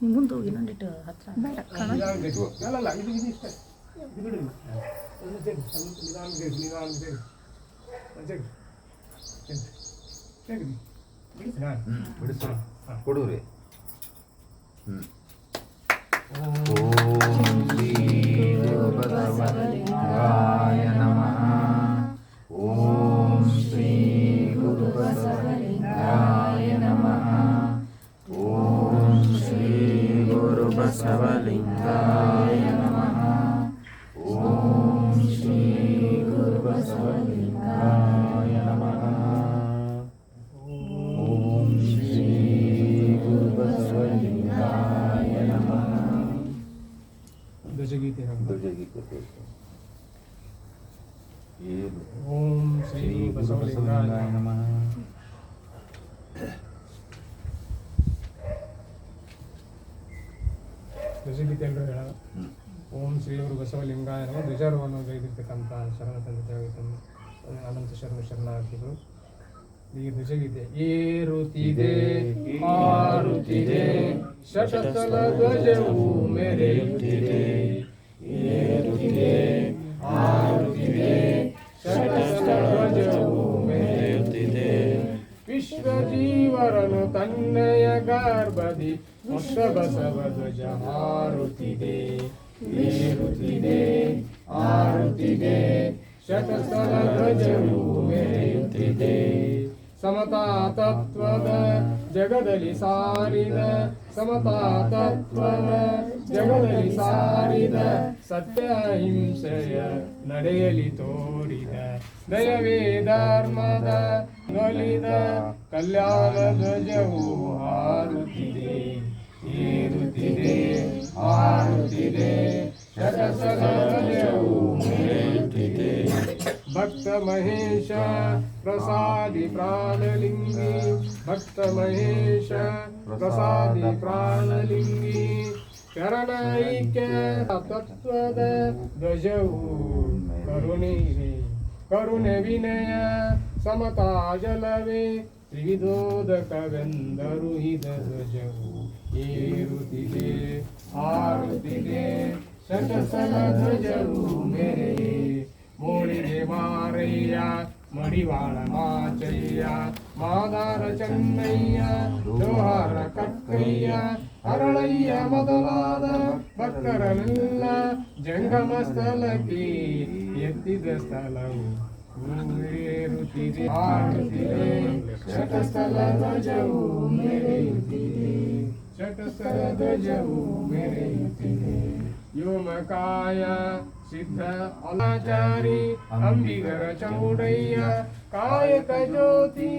ನೀವು ಮುಂದೆ ಹೋಗಿ ನಂದಿಟ್ಟು ಹತ್ರ ಬೇಡ ಕಣ ನಿಧಾನ ಬೇಕು बसवलिङ्गाय नमः। ॐ श्री गुरुबसवलिङ्गाय नमः ॐ श्री नमः। दुजगीते दुजगीते ॐ श्री बसवलिङ्गाय नमः। ಧ್ವಜಗೀತೆ ಎಲ್ಲರೂ ಹೇಳ ಓಂ ಶ್ರೀ ಗುರು ಬಸವಲಿಂಗಾಯ ನಮಃ. ಧ್ವಜಾರೋಹಣ ಗೈದಿರ್ತಕ್ಕಂಥ ಶರಣ ತಂದೆ ಅನಂತ ಶರಣ ಶರಣಾರ್ಥಿಗಳು. ಈ ಧ್ವಜಗೀತೆ ಏರುತ್ತಿದೆ ಹಾರುತ್ತಿದೆ ಶಟಸ್ಥಲ ಧ್ವಜವು ಮೆರೆಯುತ್ತಿದೆ. ಏರುತ್ತಿದೆ ಹಾರುತ್ತಿದೆ ಶಟಸ್ಥಲ ಧ್ವಜವು ಮೆರೆಯುತ್ತಿದೆ. ವಿಶ್ವ ಜೀವರನು ತನ್ನಯ ಗರ್ಭದಿ ವಿಶ್ವ ಬಸವ ಧ್ವಜ ಹಾರುತ್ತಿದೆ ಏರುತ್ತಿದೆ ಆರುತ್ತಿದೆ ಶತಸ್ಥಲ ಧ್ವಜವು ಮೆರೆಯುತ್ತಿದೆ ಸಮತಾ ತತ್ವದ ಜಗದಲ್ಲಿ ಸಾರಿದ, ಸಮತಾ ತತ್ವದ ಜಗದಲ್ಲಿ ಸಾರಿದ ಸತ್ಯ ಹಿಂಸೆಯ ನಡೆಯಲಿ ತೋರಿದ. ದಯವೇ ಧರ್ಮದ ನೊಲಿದ ಕಲ್ಯಾಣ ಧ್ವಜವು ಹಾರುತ್ತಿದೆ, ಏರುತ್ತಿದೆ. ಹಾರುತ್ತಿದೆ ಶತಸಲ ಧ್ವಜವು ಮೆರೆಯುತ್ತಿದೆ ಭಕ್ತ ಮಹೇಶ ಪ್ರಸಾದಿ ಪ್ರಾಣಲಿಂಗಿ ಭಕ್ತ ಮಹೇಶ ಪ್ರಸಾದಿ ಪ್ರಾಣಲಿಂಗಿ ಶರಣೈಕ್ಯ ತತ್ವದ ಧ್ವಜವು ಕರುಣಿವೆ ಕರುಣೆ ವಿನಯ ಸಮತಾ ಜಲವೇ ತ್ರಿವಿಧೋದಕವೆಂದರು ಇದ ಧ್ವಜವು ಏರುತ್ತಿದೆ ಹಾರುತ್ತಿದೆ. ಶತಸಲ ಧ್ವಜವು ಮೇರೆ ಮೂಡಿಗೆ ಮಾರಯ್ಯ, ಮಡಿವಾಳ ಮಾಚಯ್ಯ, ಮಾದಾರ ಚೆನ್ನಯ್ಯ, ಜೋಹಾರ ಕಕ್ಕಯ್ಯ, ಅರಳಯ್ಯ ಮೊದಲಾದ ಭಕ್ತರಲ್ಲ ಜಂಗಮ ಸ್ಥಳಕ್ಕೆ ಎತ್ತಿದ ಸ್ಥಳವು ಏರುತ್ತಿದೆ ಹಾರುತ್ತಿದೆ. ಶತಸ್ಥಲ ಧ್ವಜವು ಮೆರೆಯುತ್ತಿದೆ. छठ मेरे व्योम काय सिद्ध अनाचारी अंबिगर चौड़ैया कायक ज्योति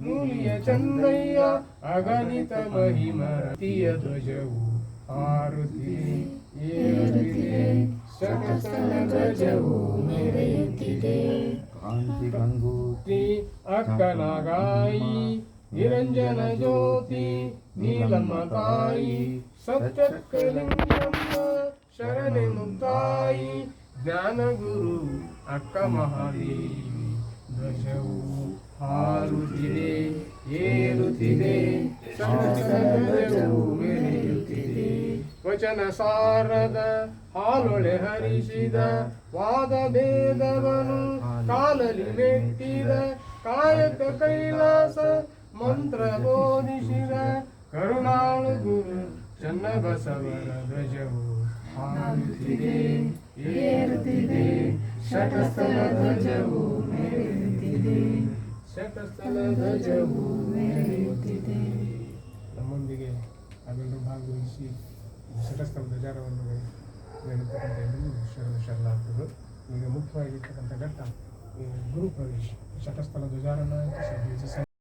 मूल्य चंदैया अगणित महिमरतीय ध्वजऊ। आरुति कांति गंगूति अक्कनागाई ನಿರಂಜನ ಜ್ಯೋತಿ ನೀಲಮ್ಮ ತಾಯಿ ಸತ್ಯಕ್ಕಲಿಂಗಮ್ಮ ಶರಣೆ ಮುಕ್ತಾಯಿ ಜ್ಞಾನಗುರು ಅಕ್ಕ ಮಹಾದೇವಿ ದಶವು ಹಾರುತ್ತಿದೆ, ಏರುತ್ತಿದೆ ಮೆರೆಯುತ್ತಿದೆ. ವಚನ ಸಾರದ ಹಾಲೊಳೆ ಹರಿಸಿದ, ವಾದ ಭೇದವನು ಕಾಲಲಿ ಮೆಟ್ಟಿದ, ಕಾಯಕ ಕೈಲಾಸ ಮಂತ್ರ ಬೋಧಿಸಿದ ಕರುಣಾಳು ಗುರು ಚನ್ನಬಸವರ ಧ್ವಜವು ಹಾರುತ್ತಿದೆ, ಏರುತ್ತಿದೆ. ಶತಸ್ಥಲ ಧ್ವಜವು ಮೆರೆಯುತ್ತಿದೆ, ಶತಸ್ಥಲ ಧ್ವಜವು ಮೇರೆಯುತ್ತಿದೆ. ನಮ್ಮೊಂದಿಗೆ ಅದನ್ನು ಭಾಗವಹಿಸಿ ಶತಸ್ಥಲ ಧ್ವಜಾರವನ್ನು ನೀಡುತ್ತಕ್ಕಂಥ ಎಲ್ಲರೂ ಶರಣ ಶರಣಾರ್ಥಗಳು. ಈಗ ಮುಖ್ಯವಾಗಿರ್ತಕ್ಕಂಥ ಘಟ್ಟ ಗುರು ಪ್ರವೇಶ, ಶತಸ್ಥಲ ಧ್ವಜಾರನ